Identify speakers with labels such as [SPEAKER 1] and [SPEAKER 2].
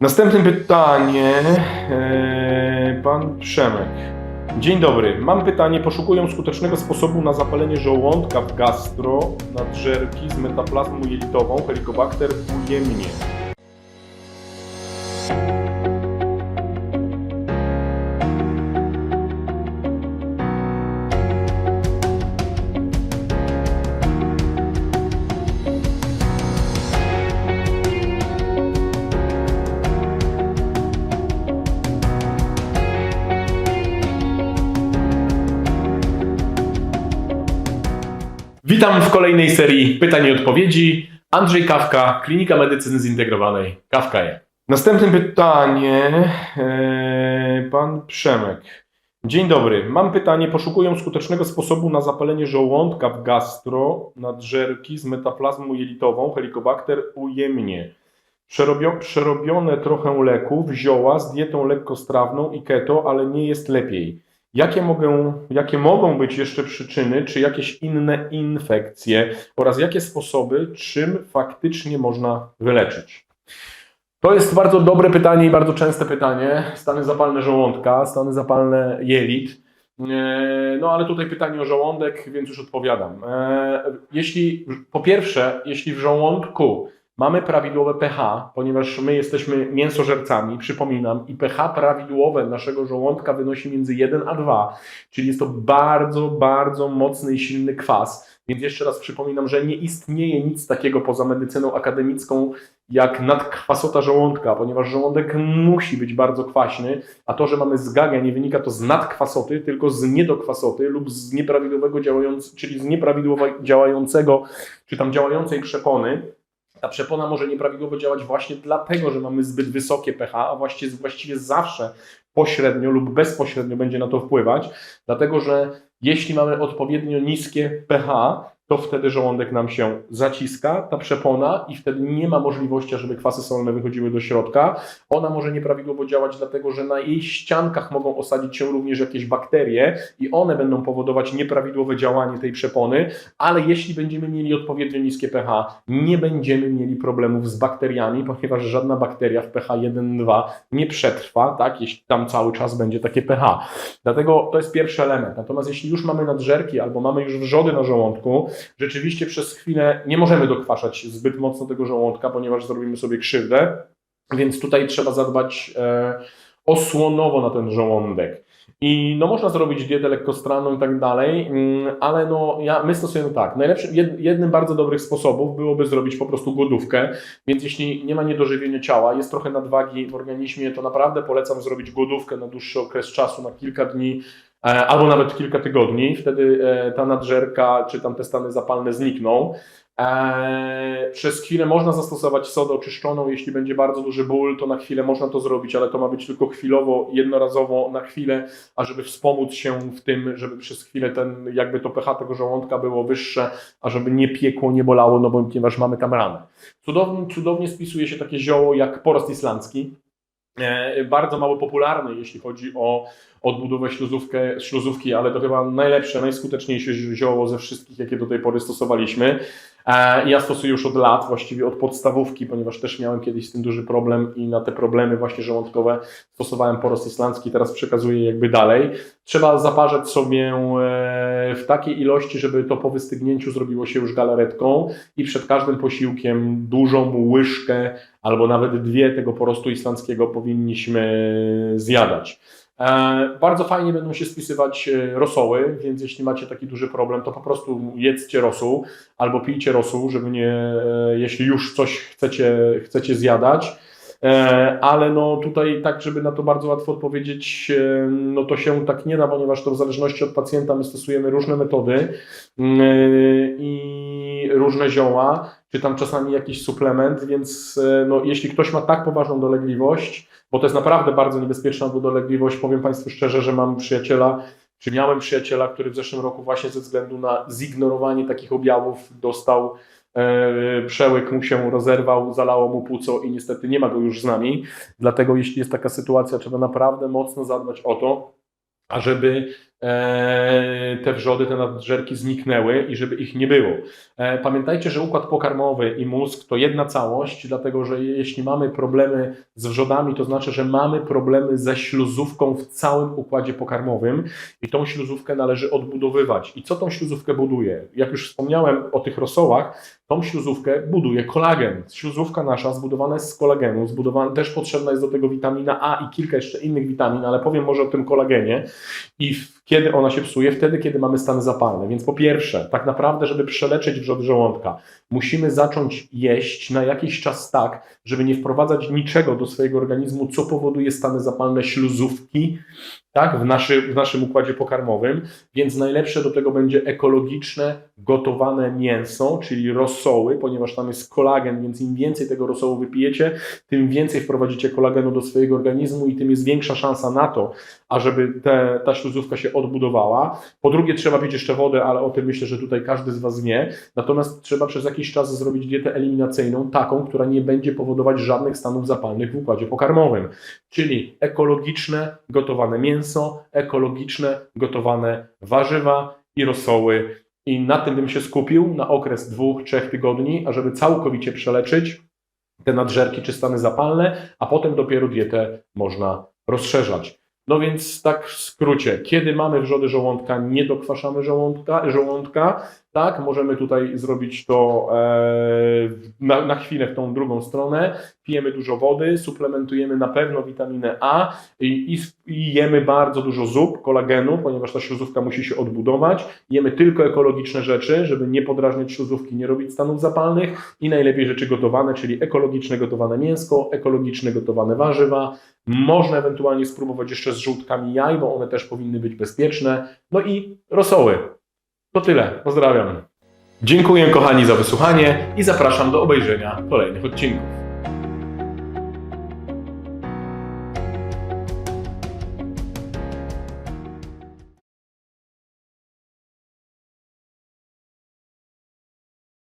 [SPEAKER 1] Następne pytanie. e, Pan Przemek. Dzień dobry. Mam pytanie. Poszukują skutecznego sposobu na zapalenie żołądka w gastro, nadżerki z metaplazmą jelitową, helicobacter ujemnie. Witam w kolejnej serii pytań i odpowiedzi. Andrzej Kawka, Klinika Medycyny Zintegrowanej. Kawka je. Następne pytanie. e, Pan Przemek. Dzień dobry. Mam pytanie. Poszukują skutecznego sposobu na zapalenie żołądka w gastro, nadżerki z metaplazmą jelitową, helicobacter ujemnie. Przerobio, przerobione trochę leków, zioła z dietą lekkostrawną i keto, ale nie jest lepiej. Jakie, mogę, jakie mogą być jeszcze przyczyny, czy jakieś inne infekcje oraz jakie sposoby, czym faktycznie można wyleczyć? To jest bardzo dobre pytanie i bardzo częste pytanie. Stany zapalne żołądka, stany zapalne jelit. E, No ale tutaj pytanie o żołądek, więc już odpowiadam. E, Jeśli, po pierwsze, jeśli w żołądku mamy prawidłowe pH, ponieważ my jesteśmy mięsożercami, przypominam, i pH prawidłowe naszego żołądka wynosi między 1 a 2, czyli jest to bardzo, bardzo mocny i silny kwas. Więc jeszcze raz przypominam, że nie istnieje nic takiego poza medycyną akademicką jak nadkwasota żołądka, ponieważ żołądek musi być bardzo kwaśny, a to, że mamy zgagę, nie wynika to z nadkwasoty, tylko z niedokwasoty lub z nieprawidłowego działającego, czyli z nieprawidłowo działającego, czy tam działającej przepony. Ta przepona może nieprawidłowo działać właśnie dlatego, że mamy zbyt wysokie pH, a właściwie, właściwie zawsze pośrednio lub bezpośrednio będzie na to wpływać, dlatego że jeśli mamy odpowiednio niskie pH, to wtedy żołądek nam się zaciska, ta przepona i wtedy nie ma możliwości, żeby kwasy solne wychodziły do środka. Ona może nieprawidłowo działać, dlatego że na jej ściankach mogą osadzić się również jakieś bakterie i one będą powodować nieprawidłowe działanie tej przepony, ale jeśli będziemy mieli odpowiednio niskie pH, nie będziemy mieli problemów z bakteriami, ponieważ żadna bakteria w pH 1-2 nie przetrwa, tak, jeśli tam cały czas będzie takie pH. Dlatego to jest pierwszy element. Natomiast jeśli już mamy nadżerki albo mamy już wrzody na żołądku, rzeczywiście przez chwilę nie możemy dokwaszać zbyt mocno tego żołądka, ponieważ zrobimy sobie krzywdę, więc tutaj trzeba zadbać e, osłonowo na ten żołądek. I no można zrobić dietę lekkostranną i tak dalej, mm, ale no ja, my stosujemy tak. Najlepszym, jed, jednym bardzo dobrych sposobów byłoby zrobić po prostu głodówkę, więc jeśli nie ma niedożywienia ciała, jest trochę nadwagi w organizmie, to naprawdę polecam zrobić głodówkę na dłuższy okres czasu, na kilka dni, albo nawet kilka tygodni. Wtedy e, ta nadżerka czy tam te stany zapalne znikną. E, Przez chwilę można zastosować sodę oczyszczoną, jeśli będzie bardzo duży ból, to na chwilę można to zrobić, ale to ma być tylko chwilowo, jednorazowo, na chwilę, a żeby wspomóc się w tym, żeby przez chwilę ten, jakby to pH tego żołądka było wyższe, a żeby nie piekło, nie bolało, no bo ponieważ mamy tam ranę. Cudownie, cudownie spisuje się takie zioło jak porost islandzki, E, bardzo mało popularny, jeśli chodzi o odbudowę śluzówkę, śluzówki, ale to chyba najlepsze, najskuteczniejsze zioło ze wszystkich, jakie do tej pory stosowaliśmy. E, Ja stosuję już od lat, właściwie od podstawówki, ponieważ też miałem kiedyś z tym duży problem i na te problemy właśnie żołądkowe stosowałem porost islandzki, teraz przekazuję jakby dalej. Trzeba zaparzać sobie e, w takiej ilości, żeby to po wystygnięciu zrobiło się już galaretką i przed każdym posiłkiem dużą łyżkę albo nawet dwie tego porostu islandzkiego powinniśmy zjadać. E, Bardzo fajnie będą się spisywać e, rosoły, więc jeśli macie taki duży problem, to po prostu jedzcie rosół albo pijcie rosół, żeby nie, e, jeśli już coś chcecie, chcecie zjadać. E, Ale no tutaj tak, żeby na to bardzo łatwo odpowiedzieć, e, no to się tak nie da, ponieważ to w zależności od pacjenta my stosujemy różne metody mm, i różne zioła, czy tam czasami jakiś suplement, więc e, no, jeśli ktoś ma tak poważną dolegliwość, bo to jest naprawdę bardzo niebezpieczna dolegliwość, powiem Państwu szczerze, że mam przyjaciela, czy miałem przyjaciela, który w zeszłym roku właśnie ze względu na zignorowanie takich objawów dostał e, przełyk mu się rozerwał, zalało mu płuco i niestety nie ma go już z nami. Dlatego jeśli jest taka sytuacja, trzeba naprawdę mocno zadbać o to, ażeby e, te wrzody, te nadżerki zniknęły i żeby ich nie było. E, Pamiętajcie, że układ pokarmowy i mózg to jedna całość, dlatego że jeśli mamy problemy z wrzodami, to znaczy, że mamy problemy ze śluzówką w całym układzie pokarmowym i tą śluzówkę należy odbudowywać. I co tą śluzówkę buduje? Jak już wspomniałem o tych rosołach, tą śluzówkę buduje kolagen. Śluzówka nasza zbudowana jest z kolagenu, zbudowana też potrzebna jest do tego witamina A i kilka jeszcze innych witamin, ale powiem może o tym kolagenie i w, kiedy ona się psuje? Wtedy, kiedy mamy stany zapalne. Więc po pierwsze, tak naprawdę, żeby przeleczyć wrzody żołądka, musimy zacząć jeść na jakiś czas tak, żeby nie wprowadzać niczego do swojego organizmu, co powoduje stany zapalne śluzówki, tak, w, naszy, w naszym układzie pokarmowym, więc najlepsze do tego będzie ekologiczne, gotowane mięso, czyli rosoły, ponieważ tam jest kolagen, więc im więcej tego rosołu wypijecie, tym więcej wprowadzicie kolagenu do swojego organizmu i tym jest większa szansa na to, ażeby te, ta śluzówka się odbudowała. Po drugie, trzeba pić jeszcze wodę, ale o tym myślę, że tutaj każdy z Was wie. Natomiast trzeba przez jakiś czas zrobić dietę eliminacyjną, taką, która nie będzie powodować żadnych stanów zapalnych w układzie pokarmowym. Czyli ekologiczne, gotowane mięso, ekologiczne, gotowane warzywa i rosoły. I na tym bym się skupił na okres dwóch, trzech tygodni, ażeby całkowicie przeleczyć te nadżerki czy stany zapalne, a potem dopiero dietę można rozszerzać. No więc tak w skrócie, kiedy mamy wrzody żołądka, nie dokwaszamy żołądka, żołądka tak, możemy tutaj zrobić to e, na, na chwilę w tą drugą stronę, pijemy dużo wody, suplementujemy na pewno witaminę A i, i, jemy bardzo dużo zup, kolagenu, ponieważ ta śluzówka musi się odbudować, jemy tylko ekologiczne rzeczy, żeby nie podrażniać śluzówki, nie robić stanów zapalnych i najlepiej rzeczy gotowane, czyli ekologiczne gotowane mięsko, ekologiczne gotowane warzywa, można ewentualnie spróbować jeszcze z żółtkami jaj, bo one też powinny być bezpieczne. No i rosoły. To tyle. Pozdrawiam. Dziękuję kochani za wysłuchanie i zapraszam do obejrzenia kolejnych odcinków.